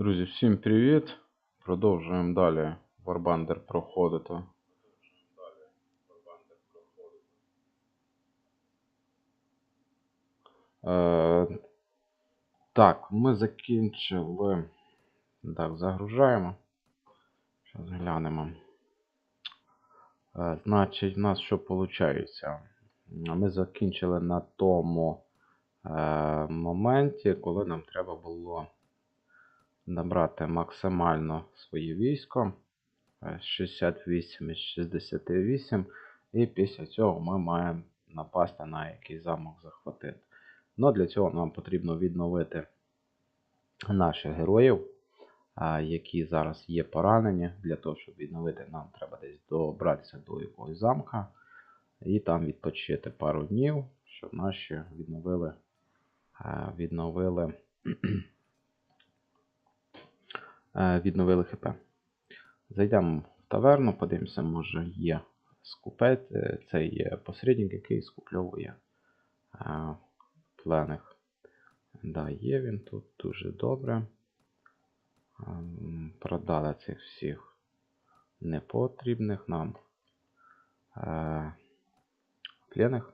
Друзі, всім привіт! Продовжуємо далі Warbandер проходити. Е, так, ми закінчили. Так, загружаємо. Зараз глянемо. Е, значить, в нас що виходить? Ми закінчили на тому е, моменті, коли нам треба було набрати максимально своє військо. Е, 68 із 68. І після цього ми маємо напасти на якийсь замок захватити. Ну, для цього нам потрібно відновити наших героїв, які зараз є поранені. Для того, щоб відновити, нам треба десь добратися до якогось замка і там відпочити пару днів, щоб наші відновили, е, відновили, е, відновили ХП. Зайдемо в таверну, подивимося, може є скупець, е, цей є посередник, який скупльовує е, плених. Да, є він тут дуже добре. Ем, Продали цих всіх непотрібних нам е, пленних.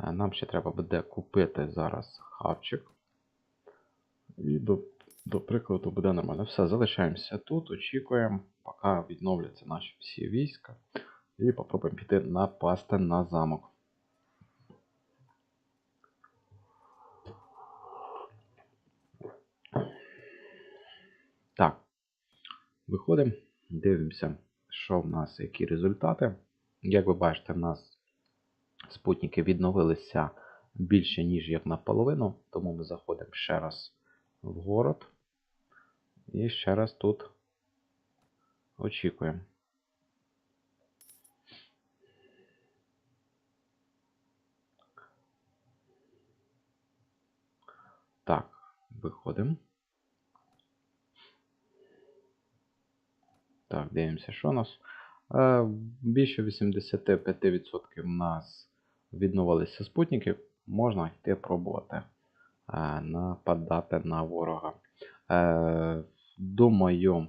Е, Нам ще треба буде купити зараз хавчик. І до прикладу буде нормально. Все, залишаємося тут, очікуємо, поки відновляться наші всі війська. І попробуємо піти напасти на замок. Так, виходимо, дивимося, що в нас, які результати. Як ви бачите, в нас спутники відновилися більше, ніж як наполовину, тому ми заходимо ще раз в город. І ще раз тут очікуємо. Так, виходимо. Так, дивимося, що у нас. Е, Більше 85% у нас відновилися спутники. Можна йти пробувати е, нападати на ворога. Думаю,